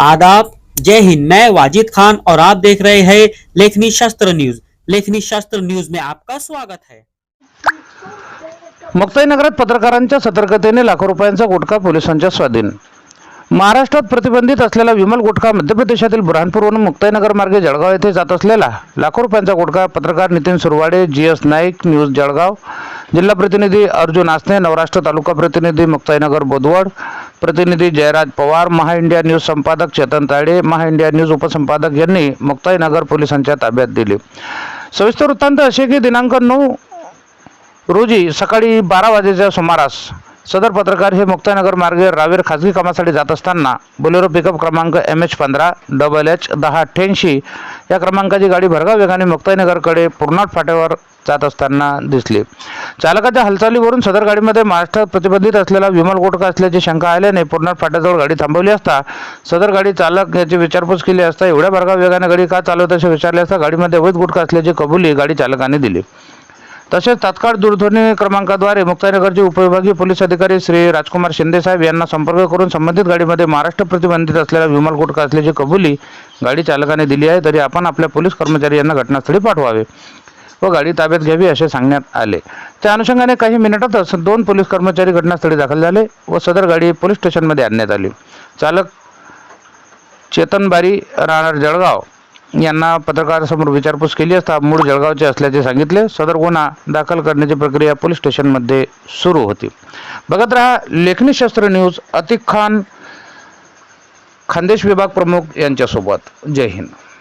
आदाब। जय हिंद। मैं वाजिद खान और आप देख रहे हैं लेखनी शास्त्र न्यूज। लेखनी शास्त्र न्यूज में आपका स्वागत है। मुक्ताईनगरात पत्रकारांच्या सतर्कतेने लाखो रुपयांचा गुटखा पोलिसांच्या स्वाधीन. महाराष्ट्रात प्रतिबंधित असलेला विमल गुटखा मध्य प्रदेशातील बुरहानपूरवरून मुक्ताईनगर मार्गे जळगाव येथे जात असलेला लाखो रुपयांचा गुटखा पत्रकार Nitin Surwade G S Naik news Jalgaon. जिल्हा प्रतिनिधी अर्जुन आसने नवराष्ट्र तालुका प्रतिनिधी मुक्ताईनगर बोदवड प्रतिनिधी जयराज पवार महा इंडिया न्यूज संपादक चेतन ताडे महा इंडिया न्यूज उपसंपादक यांनी मुक्ताईनगर पोलिसांच्या ताब्यात दिले. सविस्तर वृत्तांत असे की दिनांक नऊ रोजी सकाळी बारा वाजेच्या सुमारास सदर पत्रकार हे मुक्तानगर मार्गे रावेर खाजगी कामासाठी जात असताना बोलेरो पिकअप क्रमांक एम एच पंधरा डबल एच दहा अठ्ठ्याऐंशी या क्रमांकाची गाडी भरगाव वेगाने मुक्ताईनगरकडे पूर्णाट फाट्यावर जात असताना दिसली. चालकाच्या हालचालीवरून सदर गाडीमध्ये महाराष्ट्रात प्रतिबंधित असलेला विमल गोटका असल्याची शंका आल्याने पूर्णाट फाट्याजवळ गाडी थांबवली असता सदर गाडी चालक याची विचारपूस केली असता एवढ्या भरगाव वेगाने गाडी का चालवत असे विचारले असता गाडीमध्ये अवैध गुटखा असल्याची कबुली गाडी चालकाने दिली. तसेच तात्काळ दूरध्वनी क्रमांकाद्वारे मुक्ताईनगरचे उपविभागीय पोलीस अधिकारी श्री राजकुमार शिंदे साहेब यांना संपर्क करून संबंधित गाडीमध्ये महाराष्ट्र प्रतिबंधित असलेला विमल गुटखा असल्याची कबुली गाडी चालकाने दिली आहे. तरी आपण आपल्या पोलीस कर्मचारी यांना घटनास्थळी पाठवावे व गाडी ताब्यात घ्यावी असे सांगण्यात आले. त्या अनुषंगाने काही मिनिटातच दोन पोलीस कर्मचारी घटनास्थळी दाखल झाले व सदर गाडी पोलीस स्टेशनमध्ये आणण्यात आली. चालक चेतन बारी राहणार जळगाव. यांना पत्रकारासमोर विचारपूस केली असता मूळ जळगावचे असल्याचे सांगितले. सदर गुन्हा दाखल करण्याची प्रक्रिया पोलीस स्टेशनमध्ये सुरू होती. बघत रहा लेखनी शस्त्र न्यूज. अतिक खान खानदेश विभाग प्रमुख यांच्यासोबत. जय हिंद.